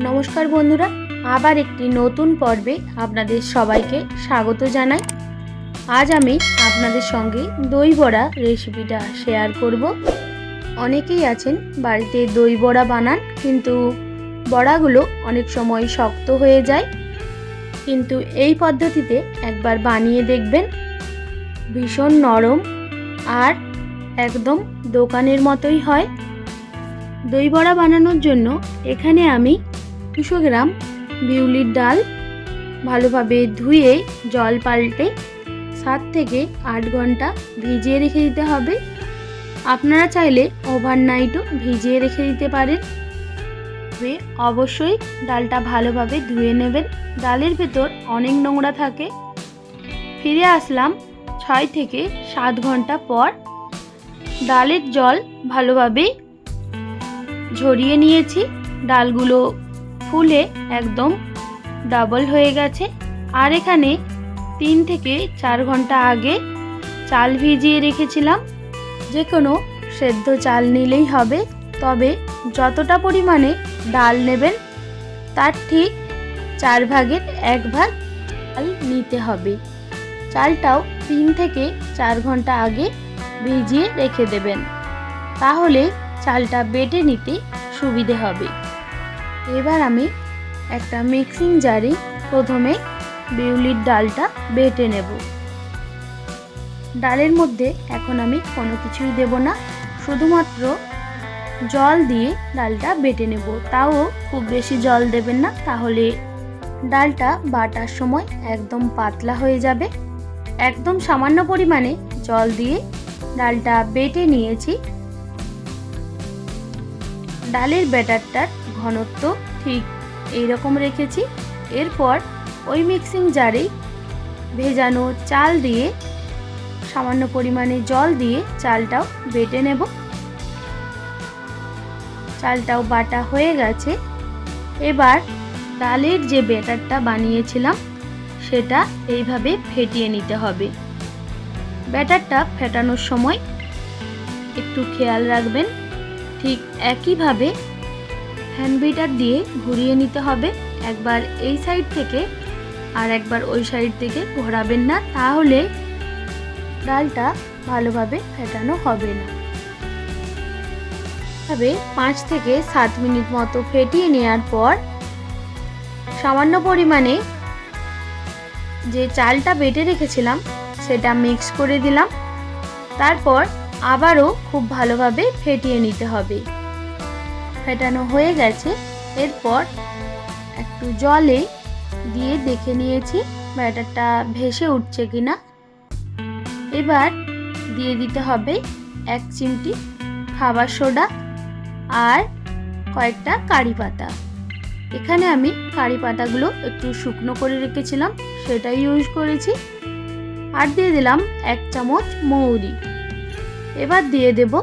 নমস্কার বন্ধুরা, আবার একটি নতুন পর্বে আপনাদের সবাইকে স্বাগত জানাই। আজ আমি আপনাদের সঙ্গে দই বড়া রেসিপিটা শেয়ার করব। অনেকেই আছেন বাড়িতে দই বড়া বানান, কিন্তু বড়াগুলো অনেক সময় শক্ত হয়ে যায়। কিন্তু এই পদ্ধতিতে একবার বানিয়ে দেখবেন, ভীষণ নরম আর একদম দোকানের মতোই হয়। দই বড়া বানানোর জন্য এখানে আমি দুশো গ্রাম বিউলির ডাল ভালোভাবে ধুয়ে জল পাল্টে সাত থেকে আট ঘণ্টা ভিজিয়ে রেখে দিতে হবে। আপনারা চাইলে ওভারনাইটও ভিজিয়ে রেখে দিতে পারেন। অবশ্যই ডালটা ভালোভাবে ধুয়ে নেবেন। ডালের ভেতর অনেক নোংরা থাকে। ফিরে আসলাম ছয় থেকে সাত ঘণ্টা পর। ডালের জল ভালোভাবে ঝরিয়ে নিয়েছি। ডালগুলো ফুলে একদম ডাবল হয়ে গেছে। আর এখানে তিন থেকে চার ঘণ্টা আগে চাল ভিজিয়ে রেখেছিলাম। যে কোনো সেদ্ধ চাল নিলেই হবে। তবে যতটা পরিমাণে ডাল নেবেন, তার ঠিক চার ভাগের এক ভাগ চাল নিতে হবে। চালটাও তিন থেকে চার ঘণ্টা আগে ভিজিয়ে রেখে দেবেন। তাহলে চালটা বেটে নিতে সুবিধে হবে। এবার আমি একটা মিক্সিং জারে প্রথমে বিউলির ডালটা বেটে নেব। ডালের মধ্যে এখন আমি কোনো কিছুই দেব না, শুধুমাত্র জল দিয়ে ডালটা বেটে নেব। তাও খুব বেশি জল দেবেন না, তাহলে ডালটা বাটার সময় একদম পাতলা হয়ে যাবে। একদম সামান্য পরিমাণে জল দিয়ে ডালটা বেটে নিয়েছি। ডালের ব্যাটারটার ঘনত্ব ঠিক এই রকম রেখেছি। এরপর ওই মিক্সিং জারেই ভেজানো চাল দিয়ে, সামান্য পরিমাণে জল দিয়ে চালটাও বেটে নেব। চালটাও বাটা হয়ে গেছে। এবার ডালের যে ব্যাটারটা বানিয়েছিলাম, সেটা এইভাবে ফেটিয়ে নিতে হবে। ব্যাটারটা ফেটানোর সময় একটু খেয়াল রাখবেন। ঠিক একইভাবে হ্যান্ড বিটার দিয়ে ঘুরিয়ে নিতে হবে। একবার এই সাইড থেকে আর একবার ওই সাইড থেকে ঘোরাবেন না, তাহলে ডালটা ভালোভাবে ফেটানো হবে না। তবে পাঁচ থেকে সাত মিনিট মতো ফেটিয়ে নেওয়ার পর সামান্য পরিমাণে যে চালটা বেটে রেখেছিলাম, সেটা মিক্স করে দিলাম। তারপর আবারও খুব ভালোভাবে ফেটিয়ে নিতে হবে। ফেটানো হয়ে গেছে। এরপর একটু জলে দিয়ে দেখে নিয়েছি ব্যাটারটা ভেসে উঠছে কিনা। এবার দিয়ে দিতে হবে এক চিমটি খাবার সোডা আর কয়েকটা কারি পাতা। এখানে আমি কারি পাতাগুলো একটু শুকনো করে রেখেছিলাম, সেটাই ইউজ করেছি। আর দিয়ে দিলাম এক চামচ মৌরি। এবার দিয়ে দেব।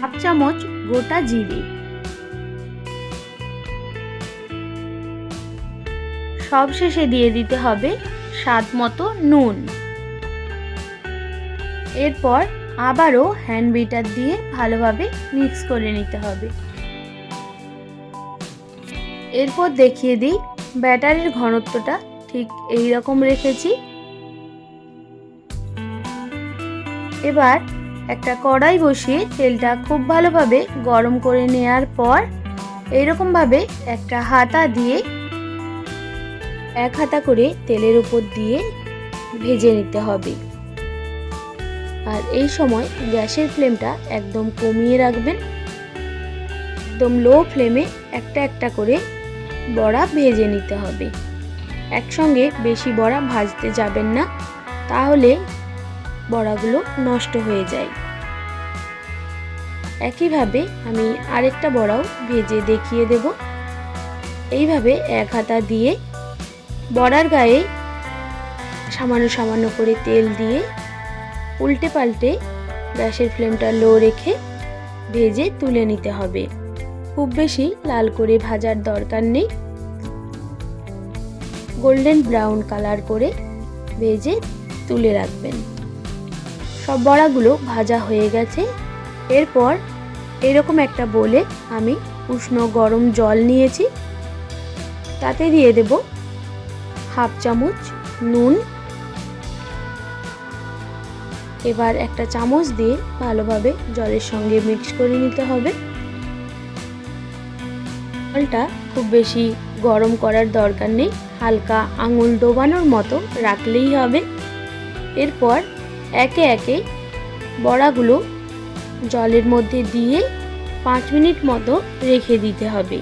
হাফ চামচ গোটা জিরে। সব শেষে দিয়ে দিতে হবে স্বাদ মতো নুন। এরপর আবারও হ্যান্ড বিটার দিয়ে ভালোভাবে মিক্স করে নিতে হবে। এরপর দেখিয়ে দিই ব্যাটারের ঘনত্বটা, ঠিক এই রকম রেখেছি। এবার একটা কড়াই বসিয়ে তেলটা খুব ভালোভাবে গরম করে নেওয়ার পর এইরকমভাবে একটা হাতা দিয়ে এক হাতা করে তেলের উপর দিয়ে ভেজে নিতে হবে। আর এই সময় গ্যাসের ফ্লেমটা একদম কমিয়ে রাখবেন। একদম লো ফ্লেমে একটা একটা করে বড়া ভেজে নিতে হবে। একসঙ্গে বেশি বড়া ভাজতে যাবেন না, তাহলে বড়াগুলো নষ্ট হয়ে যায়। একইভাবে আমি আরেকটা বড়াও ভেজে দেখিয়ে দেব। এইভাবে এক হাতা দিয়ে বড়ার গায়ে সামান্য সামান্য করে তেল দিয়ে উল্টে পাল্টে গ্যাসের ফ্লেমটা লো রেখে ভেজে তুলে নিতে হবে। খুব বেশি লাল করে ভাজার দরকার নেই। গোল্ডেন ব্রাউন কালার করে ভেজে তুলে রাখবেন। সব বড়াগুলো ভাজা হয়ে গেছে। এরপর এরকম একটা বলে আমি উষ্ণ গরম জল নিয়েছি। তাতে দিয়ে দেব হাফ চামচ নুন এবার একটা চামচ দিয়ে ভালোভাবে জলের সঙ্গে মিক্স করে নিতে হবে। জলটা খুব বেশি গরম করার দরকার নেই, হালকা আঙুল ডোবানোর মতো রাখলেই হবে। এরপর একে একে বড়াগুলো জলের মধ্যে দিয়ে পাঁচ মিনিট মতো রেখে দিতে হবে।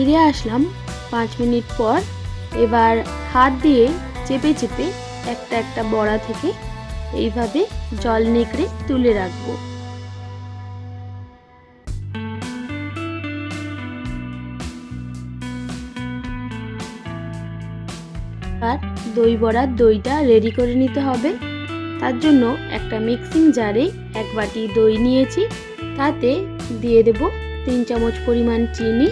ফিরে আসলাম পাঁচ মিনিট পর। এবার হাত দিয়ে চেপে চেপে একটা একটা বড়া থেকে এইভাবে জল নেকড়ে তুলে রাখব। আর দই বড়ার দইটা রেডি করে নিতে হবে। তার জন্য একটা মিক্সিং জারে এক বাটি দই নিয়েছি। তাতে দিয়ে দেব তিন চামচ পরিমাণ চিনি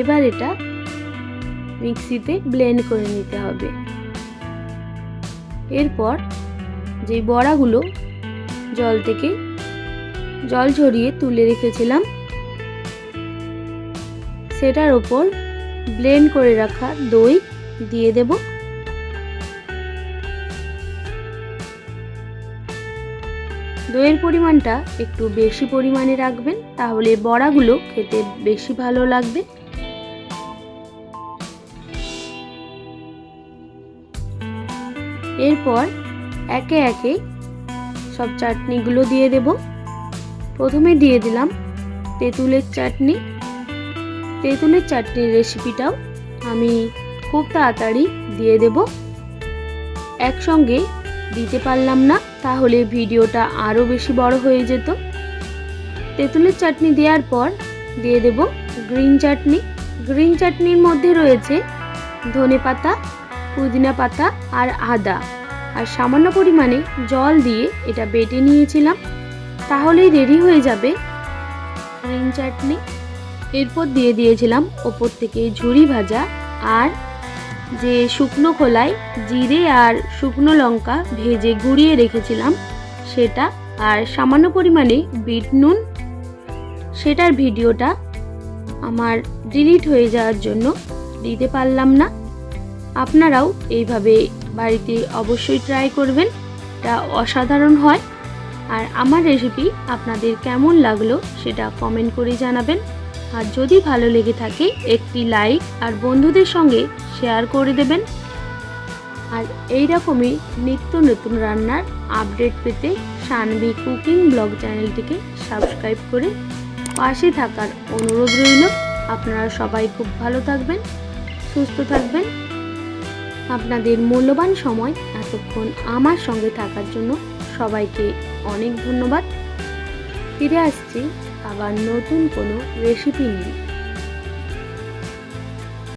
এবার এটা মিক্সিতে ব্লেন্ড করে নিতে হবে। এরপর যে বড়াগুলো জল থেকে জল ঝরিয়ে তুলে রেখেছিলাম, সেটার ওপর ব্লেন্ড করে রাখা দই দিয়ে দেব। দইয়ের পরিমাণটা একটু বেশি পরিমাণে রাখবেন, তাহলে বড়াগুলো খেতে বেশি ভালো লাগবে। এরপর একে একে সব চাটনিগুলো দিয়ে দেব। প্রথমে দিয়ে দিলাম তেঁতুলের চাটনি। তেঁতুলের চাটনির রেসিপিটাও আমি খুব তাড়াতাড়ি দিয়ে দেব। একসঙ্গে দিতে পারলাম না, তাহলে ভিডিওটা আরও বেশি বড় হয়ে যেত। তেঁতুলের চাটনি দেওয়ার পর দিয়ে দেব গ্রিন চাটনি। গ্রিন চাটনির মধ্যে রয়েছে ধনে পাতা পুদিনা পাতা আর আদা। আর সামান্য পরিমাণে জল দিয়ে এটা বেটে নিয়েছিলাম। তাহলেই রেডি হয়ে যাবে গ্রিন চাটনি। এরপর দিয়ে দিয়েছিলাম ওপর থেকে ঝুরি ভাজা আর যে শুকনো খোলায় জিরে আর শুকনো লঙ্কা ভেজে গুঁড়িয়ে রেখেছিলাম সেটা আর সামান্য পরিমাণে বিট নুন। সেটার ভিডিওটা আমার ডিলিট হয়ে যাওয়ার জন্য দিতে পারলাম না। আপনারাও এইভাবে বাড়িতে অবশ্যই ট্রাই করবেন। এটা অসাধারণ হয়। আর আমার রেসিপি আপনাদের কেমন লাগল সেটা কমেন্ট করে জানাবেন। আর যদি ভালো লেগে থাকে, একটি লাইক আর বন্ধুদের সঙ্গে শেয়ার করে দেবেন। আর এই রকমই নিত্য নতুন রান্নার আপডেট পেতে সানবি কুকিং ব্লগ চ্যানেলটিকে সাবস্ক্রাইব করে পাশে থাকার অনুরোধ রইল। আপনারা সবাই খুব ভালো থাকবেন, সুস্থ থাকবেন। আপনাদের মূল্যবান সময় এতক্ষণ আমার সঙ্গে থাকার জন্য সবাইকে অনেক ধন্যবাদ। ফিরে আসছি আবার নতুন কোনো রেসিপি নিয়ে।